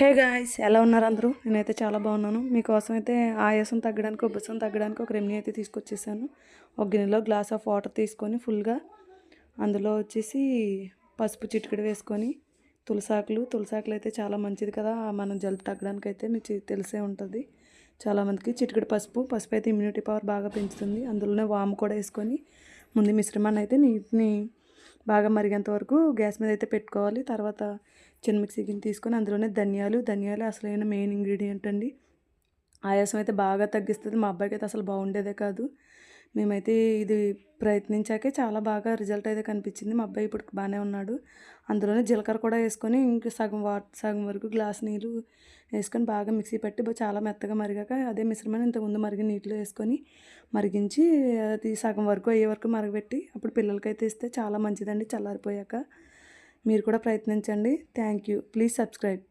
Hey guys ఎలా ఉన్నారు అందరూ? నేనైతే చాలా బాగున్నాను. మీకోసం అయితే ఆయాసం తగ్గడానికి ఉబ్బసం తగ్గడానికి ఒక రెమెడీ అయితే తీసుకొచ్చేసాను. ఒక గిన్నెలో గ్లాస్ ఆఫ్ వాటర్ తీసుకొని ఫుల్గా అందులో వచ్చేసి పసుపు చిటికెడు వేసుకొని తులసాకులు. తులసాకులు అయితే చాలా మంచిది కదా మనం జలుబు తగ్గడానికి అయితే మీకు తెలిసే ఉంటుంది. చాలామందికి చిటికెడు పసుపు పసుపు అయితే ఇమ్యూనిటీ పవర్ బాగా పెంచుతుంది. అందులోనే వాము కూడా వేసుకొని ముందు మిశ్రమాన్ని అయితే నీటిని బాగా మరిగేంత వరకు గ్యాస్ మీద అయితే పెట్టుకోవాలి. తర్వాత చిన్న మిక్సీ గిన్నె తీసుకొని అందులోనే ధనియాలు ధనియాలు అసలైన మెయిన్ ఇంగ్రీడియంట్ అండి. ఆయాసం అయితే బాగా తగ్గిస్తుంది. మా అబ్బాయికి అయితే అసలు బాగుండేదే కాదు. మేమైతే ఇది ప్రయత్నించాకే చాలా బాగా రిజల్ట్ అయితే కనిపించింది. మా అబ్బాయి ఇప్పుడు బాగానే ఉన్నాడు. అందులోనే జీలకర్ర కూడా వేసుకొని ఇంక సగం వా సగం వరకు గ్లాస్ నీళ్ళు వేసుకొని బాగా మిక్సీ పెట్టి చాలా మెత్తగా మరిగాక అదే మిశ్రమాన్ని ఇంతకుముందు మరిగి నీటిలో వేసుకొని మరిగించి అది సగం వరకు అయ్యే వరకు మరగబెట్టి అప్పుడు పిల్లలకైతే ఇస్తే చాలా మంచిదండి చల్లారిపోయాక. మీరు కూడా ప్రయత్నించండి. Thank you. Please subscribe.